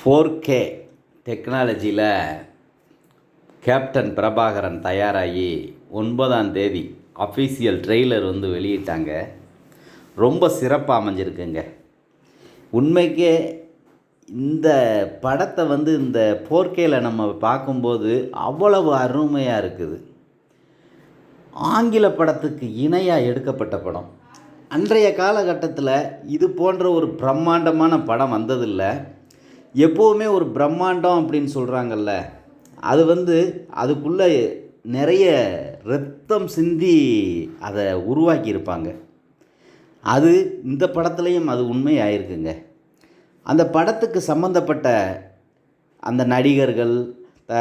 Four K டெக்னாலஜியில் captain Prabhakaran தயாராகி ஒன்பதாம் தேதி அஃபீஷியல் ட்ரெய்லர் வந்து வெளியிட்டாங்க. ரொம்ப சிறப்பாக அமைஞ்சிருக்குங்க. உண்மைக்கே இந்த படத்தை வந்து இந்த போர்க்கையில் நம்ம பார்க்கும்போது அவ்வளவு அருமையாக இருக்குது. ஆங்கில படத்துக்கு இணையாக எடுக்கப்பட்ட படம். அன்றைய காலகட்டத்தில் இது போன்ற ஒரு பிரம்மாண்டமான படம் வந்ததில்லை. எப்போவுமே ஒரு பிரம்மாண்டம் அப்படின்னு சொல்கிறாங்கல்ல அது வந்து அதுக்குள்ளே நிறைய ரத்தம் சிந்தி அதை உருவாக்கியிருப்பாங்க. அது இந்த படத்துலேயும் அது உண்மையாயிருக்குங்க. அந்த படத்துக்கு சம்மந்தப்பட்ட அந்த நடிகர்கள் த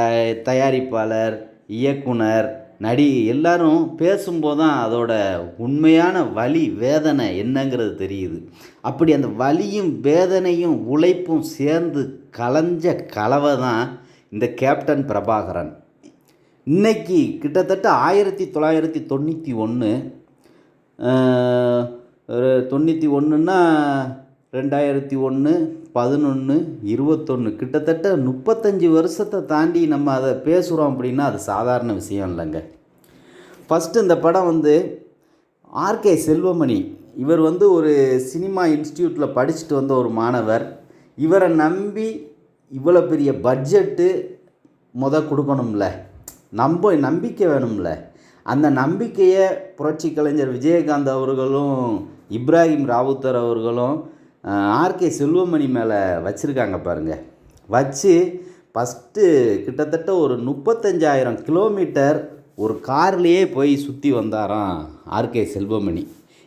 தயாரிப்பாளர் இயக்குனர் நடி எல்லாரும் பேசும்போது தான் அதோட உண்மையான வலி வேதனை என்னங்கிறது தெரியுது. அப்படி அந்த வலியும் வேதனையும் உழைப்பும் சேர்ந்து கலைஞ்ச கலவை தான் இந்த கேப்டன் பிரபாகரன். இன்னைக்கு கிட்டத்தட்ட ஆயிரத்தி தொள்ளாயிரத்தி தொண்ணூற்றி ஒன்று ஒரு தொண்ணூற்றி ஒன்றுன்னா ரெண்டாயிரத்தி ஒன்று பதினொன்று இருபத்தொன்று கிட்டத்தட்ட முப்பத்தஞ்சு வருஷத்தை தாண்டி நம்ம அதை பேசுகிறோம் அப்படின்னா அது சாதாரண விஷயம் இல்லைங்க. ஃபஸ்ட்டு இந்த படம் வந்து ஆர்கே செல்வமணி. இவர் வந்து ஒரு சினிமா இன்ஸ்டியூட்டில் படிச்சுட்டு வந்த ஒரு மாணவர். இவரை நம்பி இவ்வளோ பெரிய பட்ஜெட்டு முத கொடுக்கணும்ல. நம்ப நம்பிக்கை வேணும்ல. அந்த நம்பிக்கையை புரட்சி கலைஞர் விஜயகாந்த் அவர்களும் இப்ராஹிம் ராவுத்தர் அவர்களும் ஆர்கே செல்வமணி மேலே வச்சுருக்காங்க பாருங்கள் வச்சு ஃபஸ்ட்டு கிட்டத்தட்ட ஒரு முப்பத்தஞ்சாயிரம் கிலோமீட்டர் ஒரு கார்லேயே போய் சுற்றி வந்தாராம் ஆர்கே செல்வமணி.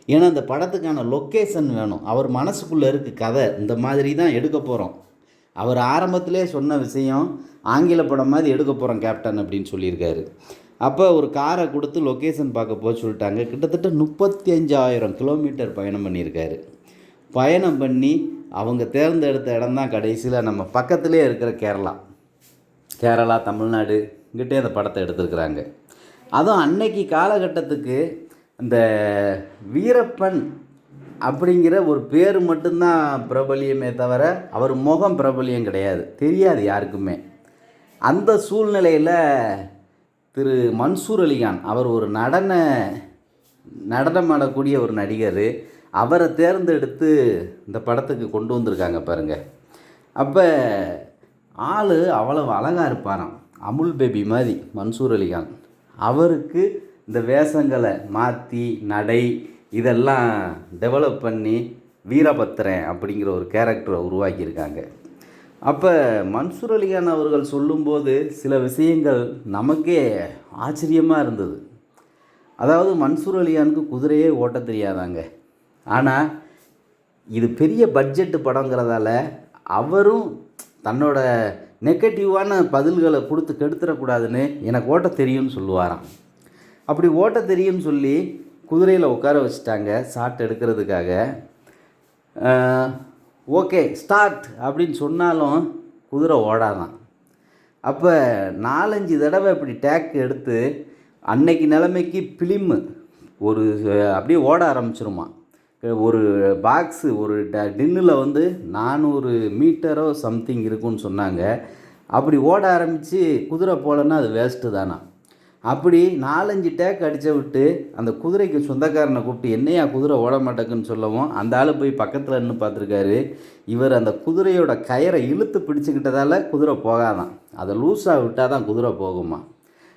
ஏன்னா அந்த படத்துக்கான லொக்கேஷன் வேணும். அவர் மனசுக்குள்ளே இருக்குது கதை. இந்த மாதிரி தான் எடுக்க போகிறோம் அவர் ஆரம்பத்திலே சொன்ன விஷயம் ஆங்கில படம் மாதிரி எடுக்க போகிறோம் கேப்டன் அப்படின்னு சொல்லியிருக்காரு. அப்போ ஒரு காரை கொடுத்து லொக்கேஷன் பார்க்க போக சொல்லிட்டாங்க. கிட்டத்தட்ட முப்பத்தி அஞ்சாயிரம் கிலோமீட்டர் பயணம் பண்ணியிருக்காரு. பயணம் பண்ணி அவங்க தேர்ந்தெடுத்த இடம் தான் கடைசியில் நம்ம பக்கத்துலேயே இருக்கிற கேரளா. கேரளா தமிழ்நாடு இங்கிட்டே அந்த படத்தை எடுத்திருக்கிறாங்க. அதுவும் அன்னைக்கு காலகட்டத்துக்கு இந்த வீரப்பன் அப்படிங்கிற ஒரு பேர் மட்டும்தான் பிரபலியமே தவிர அவர் முகம் பிரபலியம் கிடையாது. தெரியாது யாருக்குமே. அந்த சூழ்நிலையில் திரு மன்சூர் அலிகான் அவர் ஒரு நடன நடனமாடக்கூடிய ஒரு நடிகர். அவரை தேர்ந்தெடுத்து இந்த படத்துக்கு கொண்டு வந்திருக்காங்க பாருங்கள் அப்போ ஆள் அவ்வளவு அழகாக இருப்பாராம். அமுல் பேபி மாதிரி மன்சூர் அலிகான். அவருக்கு இந்த வேஷங்களை மாற்றி நடை இதெல்லாம் டெவலப் பண்ணி வீரபத்திரன் அப்படிங்கிற ஒரு கேரக்டரை உருவாக்கியிருக்காங்க. அப்போ மன்சூர் அலிகான் அவர்கள் சொல்லும்போது சில விஷயங்கள் நமக்கே ஆச்சரியமாக இருந்தது. அதாவது மன்சூர் அலிகானுக்கு குதிரையே ஓட்ட தெரியாதாங்க. ஆனால் இது பெரிய பட்ஜெட்டு படங்கிறதால அவரும் தன்னோட நெகட்டிவான பதில்களை கொடுத்து கெடுத்துடக்கூடாதுன்னு எனக்கு ஓட்ட தெரியும்னு சொல்லுவாராம். அப்படி ஓட்ட தெரியும்னு சொல்லி குதிரையில் உட்கார வச்சுட்டாங்க ஷாட் எடுக்கிறதுக்காக. ஓகே ஸ்டார்ட் அப்படின்னு சொன்னாலும் குதிரை ஓடாதான். அப்போ நாலஞ்சு தடவை இப்படி டேக் எடுத்து அன்னைக்கு நிலைமைக்கு பிலிம்மு ஒரு அப்படியே ஓட ஆரம்பிச்சிருமா ஒரு பாக்ஸு ஒரு ட டின்னில் வந்து நானூறு மீட்டரோ சம்திங் இருக்குன்னு சொன்னாங்க. அப்படி ஓட ஆரம்பித்து குதிரை போகலன்னா அது வேஸ்ட்டு தானா? அப்படி நாலஞ்சு டேக் அடித்த விட்டு அந்த குதிரைக்கு சொந்தக்காரனை கூப்பிட்டு என்னையா குதிரை ஓட மாட்டேங்குன்னு சொல்லவும்? அந்த ஆள் போய் பக்கத்தில் நின்று பார்த்துருக்காரு. இவர் அந்த குதிரையோட கயரை இழுத்து பிடிச்சிக்கிட்டதால குதிரை போகாதான். அதை லூஸாக விட்டால் தான் குதிரை போகுமா?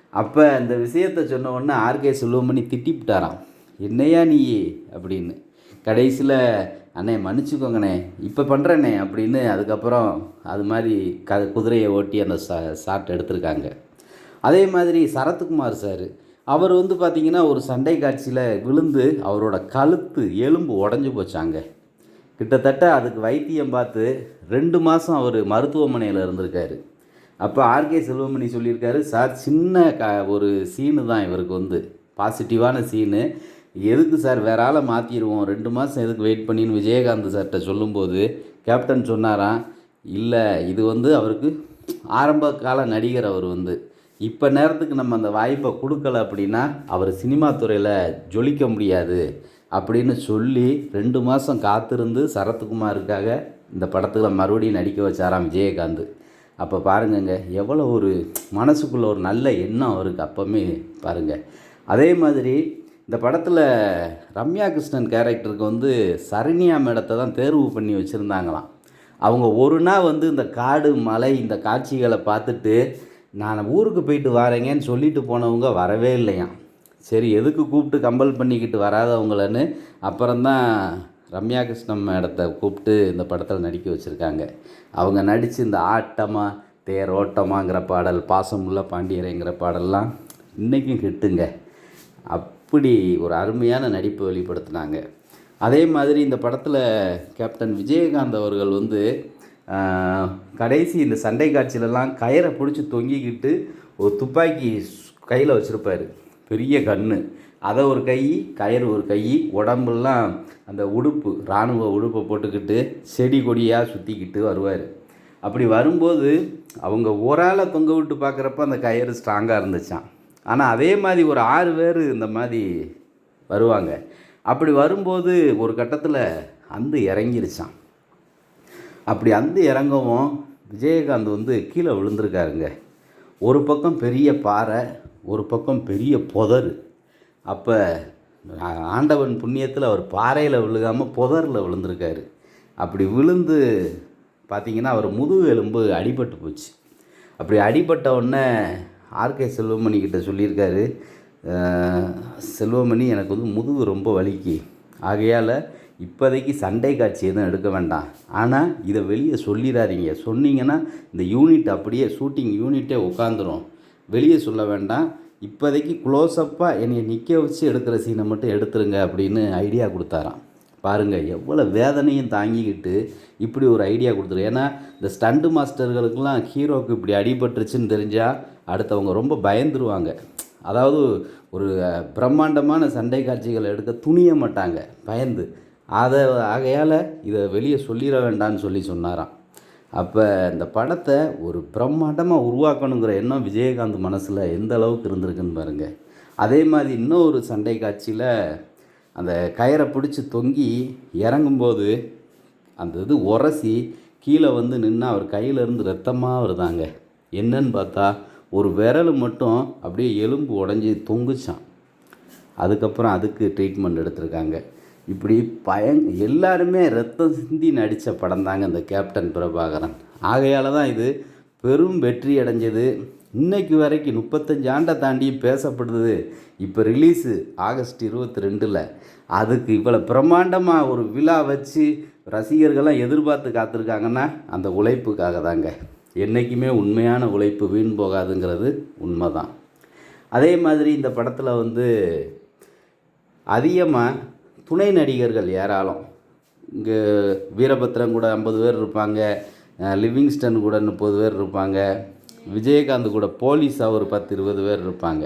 அப்போ இந்த விஷயத்த சொன்ன உடனே ஆர்கே செல்வமணி திட்டிவிட்டாராம் என்னையா நீ அப்படின்னு. கடைசியில் அண்ணே மன்னிச்சுக்கோங்கண்ணே இப்போ பண்ணுறேண்ணே அப்படின்னு அதுக்கப்புறம் அது மாதிரி க குதிரையை ஓட்டி அந்த சா ஷாட் எடுத்திருக்காங்க. அதே மாதிரி சரத்குமார் சார் அவர் வந்து பார்த்திங்கன்னா ஒரு சண்டை காட்சியில் விழுந்து அவரோட கழுத்து எலும்பு உடஞ்சி போச்சாங்க. கிட்டத்தட்ட அதுக்கு வைத்தியம் பார்த்து ரெண்டு மாதம் அவர் மருத்துவமனையில் இருந்திருக்காரு. அப்போ ஆர்கே செல்வமணி சொல்லியிருக்காரு சார் சின்ன க ஒரு சீனு தான் இவருக்கு வந்து பாசிட்டிவான சீனு. எதுக்கு சார் வேற ஆளை மாற்றிடுவோம் ரெண்டு மாதம் எதுக்கு வெயிட் பண்ணின்னு விஜயகாந்த் சார்கிட்ட சொல்லும்போது கேப்டன் சொன்னாராம் இல்லை இது வந்து அவருக்கு ஆரம்ப கால நடிகர் அவர் வந்து. இப்போ நேரத்துக்கு நம்ம அந்த வாய்ப்பை கொடுக்கல அப்படின்னா அவர் சினிமா துறையில் ஜொலிக்க முடியாது. அப்படின்னு சொல்லி ரெண்டு மாதம் காத்திருந்து சரத்குமாருக்காக இந்த படத்தில் மறுபடியும் நடிக்க வச்சாராம் விஜயகாந்த். அப்போ பாருங்கங்க எவ்வளோ ஒரு மனசுக்குள்ள ஒரு நல்ல எண்ணம் அவருக்கு அப்போவுமே பாருங்கள் அதே மாதிரி இந்த படத்தில் ரம்யா கிருஷ்ணன் கேரக்டருக்கு வந்து சரண்யா மேடத்தை தான் தேர்வு பண்ணி வச்சுருந்தாங்களாம். அவங்க ஒரு நாள் வந்து இந்த காடு மலை இந்த காட்சிகளை பார்த்துட்டு நான் ஊருக்கு போயிட்டு வரேங்கன்னு சொல்லிட்டு போனவங்க வரவே இல்லையாம். சரி எதுக்கு கூப்பிட்டு கம்பல் பண்ணிக்கிட்டு வராதவங்களன்னு அப்புறம்தான் ரம்யா கிருஷ்ணன் மேடத்தை கூப்பிட்டு இந்த படத்தில் நடிக்க வச்சுருக்காங்க. அவங்க நடித்து இந்த ஆட்டமா தேரோட்டமாங்கிற பாடல் பாசமுள்ள பாண்டியரைங்கிற பாடல்லாம் இன்றைக்கும் கிட்டுங்க அப் அப்படி ஒரு அருமையான நடிப்பு வெளிப்படுத்தினாங்க. அதே மாதிரி இந்த படத்தில் கேப்டன் விஜயகாந்த் அவர்கள் வந்து கடைசி இந்த சண்டை காட்சியிலலாம் கயிறை பிடிச்சி தொங்கிக்கிட்டு ஒரு துப்பாக்கி கையில் வச்சுருப்பார். பெரிய கன்று அதை ஒரு கை கயிறு ஒரு கை உடம்பெல்லாம் அந்த உடுப்பு இராணுவ உடுப்பை போட்டுக்கிட்டு செடி கொடியாக சுற்றிக்கிட்டு வருவார். அப்படி வரும்போது அவங்க ஒரு ஆளை தொங்க விட்டு பார்க்குறப்ப அந்த கயிறு ஸ்ட்ராங்காக இருந்துச்சான் ஆனால் அதே மாதிரி ஒரு ஆறு பேர் இந்த மாதிரி வருவாங்க. அப்படி வரும்போது ஒரு கட்டத்தில் அந்து இறங்கிருச்சான் அப்படி அந்து இறங்கவும் விஜயகாந்த் வந்து கீழே விழுந்திருக்காருங்க. ஒரு பக்கம் பெரிய பாறை ஒரு பக்கம் பெரிய புதர். அப்போ ஆண்டவன் புண்ணியத்தில் அவர் பாறையில் விழுகாமல் புதரில் விழுந்திருக்காரு. அப்படி விழுந்து பார்த்திங்கன்னா அவர் முதுகு எலும்பு அடிபட்டு போச்சு. அப்படி அடிபட்ட உடனே ஆர்கே செல்வமணி கிட்ட சொல்லியிருக்காரு. செல்வமணி எனக்கு வந்து முதுகு ரொம்ப வலிக்கு. ஆகையால் இப்போதைக்கு சண்டை காட்சி எதுவும் எடுக்க வேண்டாம். ஆனால் இதை வெளியே சொல்லிடாதீங்க சொன்னீங்கன்னா இந்த யூனிட் அப்படியே ஷூட்டிங் யூனிட்டே உட்காந்துரும். வெளியே சொல்ல வேண்டாம். இப்போதைக்கு க்ளோஸ்அப்பாக என்னை நிற்க வச்சு எடுக்கிற சீனை மட்டும் எடுத்துருங்க அப்படின்னு ஐடியா கொடுத்தாராம். பாருங்கள் எவ்வளோ வேதனையும் தாங்கிக்கிட்டு இப்படி ஒரு ஐடியா கொடுத்துரு. ஏன்னா இந்த ஸ்டண்டு மாஸ்டர்களுக்கெல்லாம் ஹீரோக்கு இப்படி அடிபட்டுருச்சுன்னு தெரிஞ்சால் அடுத்தவங்க ரொம்ப பயந்துருவாங்க. அதாவது ஒரு பிரம்மாண்டமான சண்டை காட்சிகளை எடுக்க துணிய மாட்டாங்க. பயந்து. அதை ஆகையால் இதை வெளியே சொல்லிட வேண்டான்னு சொல்லி சொன்னாராம். அப்போ இந்த படத்தை ஒரு பிரம்மாண்டமாக உருவாக்கணுங்கிற எண்ணம் விஜயகாந்த் மனசில் எந்த அளவுக்கு இருந்திருக்குன்னு பாருங்கள் அதே மாதிரி இன்னொரு சண்டை காட்சியில் அந்த கயரை பிடிச்சி தொங்கி இறங்கும்போது அந்த இது உரசி கீழே வந்து நின்று அவர் கையிலேருந்து ரத்தமாக வருதாங்க. என்னன்னு பார்த்தா ஒரு விரல் மட்டும் அப்படியே எலும்பு உடஞ்சி தொங்குச்சான். அதுக்கப்புறம் அதுக்கு ட்ரீட்மெண்ட் எடுத்திருக்காங்க. இப்படி பயங் எல்லாருமே ரத்தம் சிந்தி நடித்த படம் தாங்க இந்த கேப்டன் பிரபாகரன். ஆகையால் தான் இது பெரும் வெற்றி அடைஞ்சது. இன்னைக்கு வரைக்கும் முப்பத்தஞ்சு ஆண்டை தாண்டி பேசப்படுது. இப்போ ரிலீஸு ஆகஸ்ட் இருபத்தி ரெண்டில். அதுக்கு இவ்வளோ பிரம்மாண்டமாக ஒரு விழா வச்சு ரசிகர்கள்லாம் எதிர்பார்த்து காத்திருக்காங்கன்னா அந்த உழைப்புக்காக தாங்க என்றைக்குமே உண்மையான உழைப்பு வீண் போகாதுங்கிறது உண்மை தான் அதே மாதிரி இந்த படத்தில் வந்து அதிகமாக துணை நடிகர்கள் ஏராளம். இங்கே வீரபத்ரன் கூட ஐம்பது பேர் இருப்பாங்க லிவிங்ஸ்டன் கூட முப்பது பேர் இருப்பாங்க விஜயகாந்த் கூட போலீஸாக ஒரு பத்து இருபது பேர் இருப்பாங்க.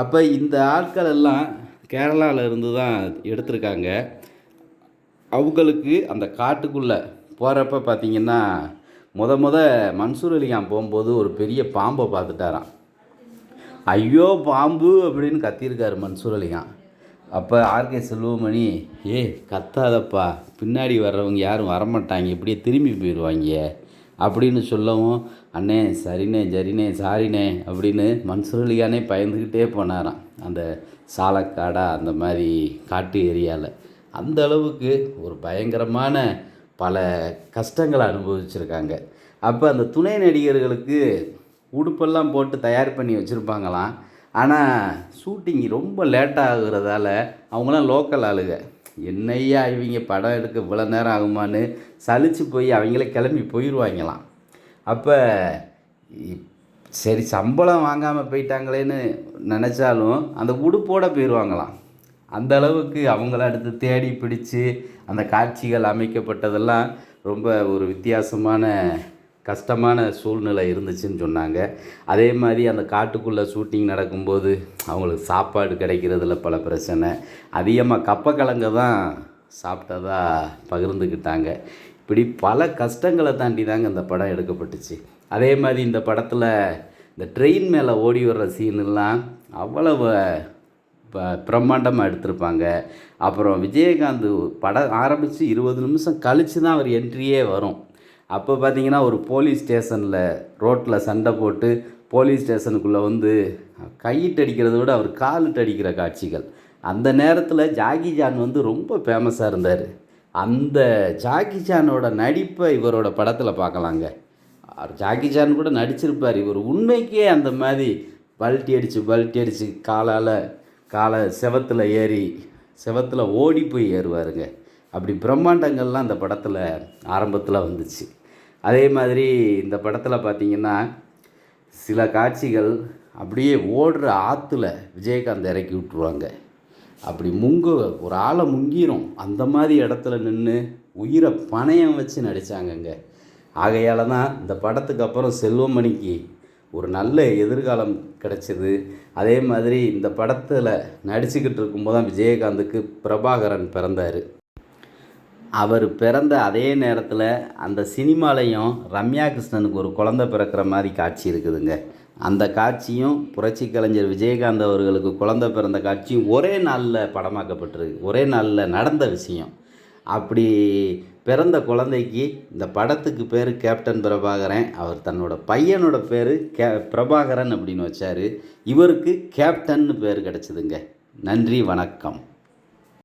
அப்போ இந்த ஆட்கள் எல்லாம் கேரளாவில் இருந்து தான் எடுத்திருக்காங்க. அவங்களுக்கு அந்த காட்டுக்குள்ளே போகிறப்ப பார்த்தீங்கன்னா முத முத மன்சூர் அலிகான் போகும்போது ஒரு பெரிய பாம்பை பார்த்துட்டாராம். ஐயோ பாம்பு அப்படின்னு கத்தியிருக்காரு மன்சூர் அலிகான். அப்போ ஆர்கே செல்வமணி ஏ கத்தாதப்பா. பின்னாடி வர்றவங்க யாரும் வரமாட்டாங்க. இப்படியே திரும்பி போயிடுவாங்க. அப்படின்னு சொல்லவும் அண்ணே சரிண்ணே சரிண்ணே சாரிண்ணே அப்படின்னு மன்சூர் அலிகானே பயந்துக்கிட்டே போனாராம். அந்த சாலக்காடா அந்த மாதிரி காட்டு ஏரியாவில் அந்த அளவுக்கு ஒரு பயங்கரமான பல கஷ்டங்களை அனுபவிச்சிருக்காங்க. அப்போ அந்த துணை நடிகர்களுக்கு உடுப்பெல்லாம் போட்டு தயார் பண்ணி வச்சுருப்பாங்களாம். ஆனால் ஷூட்டிங் ரொம்ப லேட்டாக ஆகுறதால அவங்களாம் லோக்கல் ஆளுங்க. என்னையா இவங்க படம் எடுக்க இவ்வளோ நேரம் ஆகுமான்னு சலித்து போய் அவங்களே கிளம்பி போயிடுவாங்களாம் அப்போ சரி சம்பளம் வாங்காமல் போயிட்டாங்களேன்னு நினச்சாலும் அந்த உடுப்போட போயிடுவாங்களாம் அந்த அளவுக்கு அவங்கள அடுத்து தேடி பிடிச்சு அந்த காட்சிகள் அமைக்கப்பட்டதெல்லாம் ரொம்ப ஒரு வித்தியாசமான கஷ்டமான சூழ்நிலை இருந்துச்சுன்னு சொன்னாங்க. அதே மாதிரி அந்த காட்டுக்குள்ளே ஷூட்டிங் நடக்கும்போது அவங்களுக்கு சாப்பாடு கிடைக்கிறதுல பல பிரச்சனை. அதிகமாக கப்பக்கிழங்க தான் சாப்பிட்டதா பகிர்ந்துக்கிட்டாங்க இப்படி பல கஷ்டங்களை தாண்டி தாங்க இந்த படம் எடுக்கப்பட்டுச்சு. அதே மாதிரி இந்த படத்தில் இந்த ட்ரெயின் மேலே ஓடி வர்ற சீனெல்லாம் அவ்வளவு ப- பிரம்மாண்டமாக எடுத்திருப்பாங்க. அப்புறம் விஜயகாந்த் படம் ஆரம்பித்து இருபது நிமிஷம் கழித்து தான் அவர் என்ட்ரியே வரும். அப்போ பார்த்தீங்கன்னா ஒரு போலீஸ் ஸ்டேஷனில் ரோட்டில் சண்டை போட்டு போலீஸ் ஸ்டேஷனுக்குள்ளே வந்து கையிட்டு அடிக்கிறத விட அவர் காலிட்டு அடிக்கிற காட்சிகள். அந்த நேரத்தில் ஜாகி ஜான் வந்து ரொம்ப ஃபேமஸாக இருந்தார். அந்த ஜாகி ஜானோட நடிப்பை இவரோட படத்தில் பார்க்கலாங்க அவர் ஜாக்கி கூட நடிச்சிருப்பார். இவர் உண்மைக்கே அந்த மாதிரி பல்ட்டி அடித்து பல்ட்டி அடித்து காலால் காலை செவத்தில் ஏறி செவத்தில் ஓடி போய் ஏறுவாருங்க. அப்படி பிரம்மாண்டங்கள்லாம் அந்த படத்தில் ஆரம்பத்தில் வந்துச்சு. அதே மாதிரி இந்த படத்தில் பார்த்திங்கன்னா சில காட்சிகள் அப்படியே ஓடுற ஆற்றுல விஜயகாந்த் இறக்கி விட்ருவாங்க அப்படி முங்கு ஒரு ஆளை முங்கிரும். அந்த மாதிரி இடத்துல நின்று உயிரை பணயம் வச்சு நடித்தாங்கங்க ஆகையால் தான் இந்த படத்துக்கு அப்புறம் செல்வமணிக்கு ஒரு நல்ல எதிர்காலம் கிடச்சிது. அதே மாதிரி இந்த படத்தில் நடிச்சுக்கிட்டு இருக்கும்போது தான் விஜயகாந்துக்கு பிரபாகரன் பிறந்தார். அவர் பிறந்த அதே நேரத்தில் அந்த சினிமாலையும் ரம்யா கிருஷ்ணனுக்கு ஒரு குழந்தை பிறக்கிற மாதிரி காட்சி இருக்குதுங்க. அந்த காட்சியும் புரட்சி கலைஞர் விஜயகாந்த் அவர்களுக்கு குழந்தை பிறந்த காட்சியும் ஒரே நாளில் படமாக்கப்பட்டிருக்கு. ஒரே நாளில் நடந்த விஷயம். அப்படி பிறந்த குழந்தைக்கு இந்த படத்துக்கு பேர் கேப்டன் பிரபாகரன். அவர் தன்னோட பையனோட பேர் கே பிரபாகரன் அப்படின்னு வச்சார். இவருக்கு கேப்டன்னு பேர் கிடச்சிதுங்க. நன்றி வணக்கம்.